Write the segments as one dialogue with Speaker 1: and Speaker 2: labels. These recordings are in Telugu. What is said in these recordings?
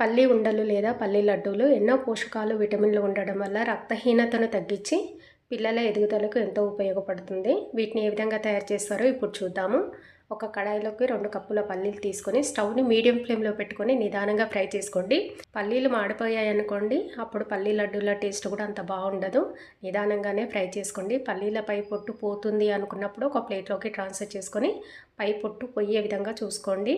Speaker 1: పల్లి ఉండలు లేదా పల్లి లడ్డూలు ఎన్నో పోషకాలు విటమిన్లు ఉండడం వల్ల రక్తహీనతను తగ్గించి పిల్లల ఎదుగుదలకు ఎంతో ఉపయోగపడుతుంది. వీటిని ఏ విధంగా తయారు చేస్తారో ఇప్పుడు చూద్దాము. ఒక కడాయిలోకి రెండు కప్పుల పల్లీలు తీసుకొని స్టవ్ని మీడియం ఫ్లేమ్లో పెట్టుకొని నిదానంగా ఫ్రై చేసుకోండి. పల్లీలు మాడిపోయాయి అనుకోండి అప్పుడు పల్లీ లడ్డూల టేస్ట్ కూడా అంత బాగుండదు. నిదానంగానే ఫ్రై చేసుకోండి. పల్లీల పై పొట్టు పోతుంది అనుకున్నప్పుడు ఒక ప్లేట్లోకి ట్రాన్స్ఫర్ చేసుకొని పై పొట్టు పోయే విధంగా చూసుకోండి.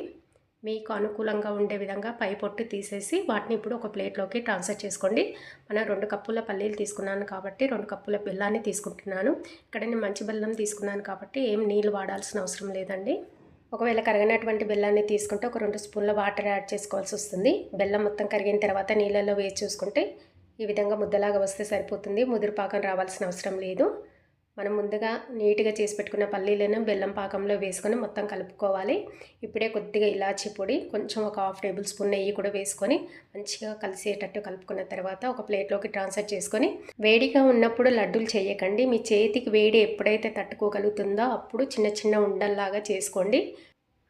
Speaker 1: మీకు అనుకూలంగా ఉండే విధంగా పై పొట్టు తీసేసి వాటిని ఇప్పుడు ఒక ప్లేట్లోకి ట్రాన్స్ఫర్ చేసుకోండి. మనం రెండు కప్పుల పల్లీలు తీసుకున్నాను కాబట్టి రెండు కప్పుల బెల్లాన్ని తీసుకుంటున్నాను. ఇక్కడ నేను మంచి బెల్లం తీసుకున్నాను కాబట్టి ఏం నీళ్ళు వాడాల్సిన అవసరం లేదండి. ఒకవేళ కరిగినటువంటి బెల్లాన్ని తీసుకుంటే ఒక రెండు స్పూన్ల వాటర్ యాడ్ చేసుకోవాల్సి వస్తుంది. బెల్లం మొత్తం కరిగిన తర్వాత నీళ్ళలో వేసి చూసుకుంటే ఈ విధంగా ముద్దలాగా వస్తే సరిపోతుంది. ముదిరిపాకం రావాల్సిన అవసరం లేదు. మనం ముందుగా నీట్గా చేసి పెట్టుకున్న పల్లీలను బెల్లం పాకంలో వేసుకొని మొత్తం కలుపుకోవాలి. ఇప్పుడే కొద్దిగా ఇలాచీ పొడి కొంచెం ఒక హాఫ్ టేబుల్ స్పూన్ నెయ్యి కూడా వేసుకొని మంచిగా కలిసేటట్టు కలుపుకున్న తర్వాత ఒక ప్లేట్లోకి ట్రాన్స్ఫర్ చేసుకొని వేడిగా ఉన్నప్పుడు లడ్డూలు చేయకండి. మీ చేతికి వేడి ఎప్పుడైతే తట్టుకోగలుగుతుందో అప్పుడు చిన్న చిన్న ఉండల్లాగా చేసుకోండి.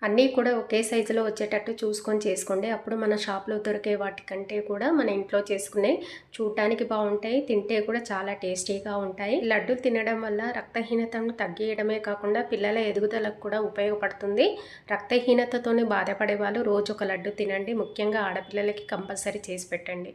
Speaker 1: అన్నీ కూడా ఒకే సైజులో వచ్చేటట్టు చూసుకొని చేసుకోండి. అప్పుడు మన షాప్లో దొరికే వాటికంటే కూడా మన ఇంట్లో చేసుకునే చూడటానికి బాగుంటాయి తింటే కూడా చాలా టేస్టీగా ఉంటాయి. లడ్డు తినడం వల్ల రక్తహీనతను తగ్గియడమే కాకుండా పిల్లల ఎదుగుదలకు కూడా ఉపయోగపడుతుంది. రక్తహీనతతోనే బాధపడే వాళ్ళు రోజు ఒక లడ్డు తినండి. ముఖ్యంగా ఆడపిల్లలకి కంపల్సరీ చేసి పెట్టండి.